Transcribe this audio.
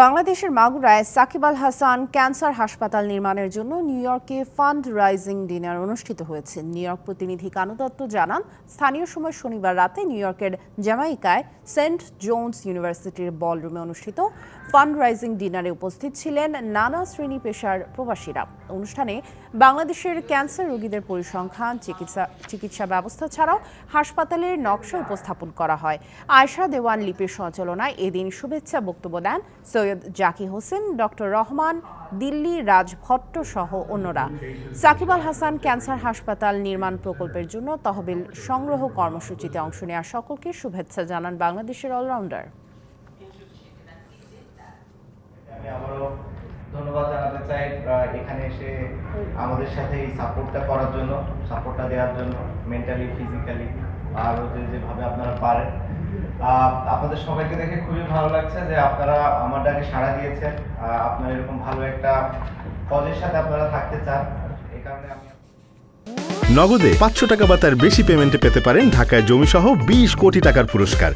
বাংলাদেশের মাগুরায় সাকিব আল হাসান ক্যান্সার হাসপাতাল নির্মাণের জন্য নিউ ইয়র্কে ফান্ড রাইজিং ডিনার অনুষ্ঠিত হয়েছে। নিউ ইয়র্ক প্রতিনিধি কানু দত্ত জানান, স্থানীয় সময় শনিবার রাতে নিউ ইয়র্কের জ্যামাইকায় সেন্ট জোন্স ইউনিভার্সিটির বলরুমে অনুষ্ঠিত ফান্ড রাইজিং ডিনারে উপস্থিত ছিলেন নানা শ্রেণি পেশার প্রবাসীরা। অনুষ্ঠানে বাংলাদেশের ক্যান্সার রোগীদের পরিসংখ্যান, চিকিৎসা চিকিৎসা ব্যবস্থা ছাড়াও হাসপাতালের নকশা উপস্থাপন করা হয়। আয়শা দেওয়ান লিপির সঞ্চালনায় এদিন শুভেচ্ছা বক্তব্য দেন সৈয়দ জাকি হোসেন, ডক্টর রহমান, দিল্লি রাজ ভট্ট সহ অন্যরা। সাকিব আল হাসান ক্যান্সার হাসপাতাল নির্মাণ প্রকল্পের জন্য তহবিল সংগ্রহ কর্মসূচিতে অংশ নেওয়া সকলকে শুভেচ্ছা জানান বাংলাদেশের অলরাউন্ডার। ধন্যবাদ জানাতে চাই এখানে এসে আমাদের সাথে এই সাপোর্টটা করার জন্য সাপোর্টটা দেওয়ার জন্য মেন্টালি ফিজিক্যালি আর যেভাবে আপনারা পারেন। আপনাদের সবাইকে দেখে খুবই ভালো লাগছে যে আপনারা আমার ডাকে সাড়া দিয়েছেন। আপনারা এরকম ভালো একটা পদের সাথে আপনারা থাকতে চান। এই কারণে আমি নগদে পাঁচশো টাকা বা তার বেশি পেমেন্টে পেতে পারেন ঢাকায় জমিসহ বিশ কোটি টাকার পুরস্কার।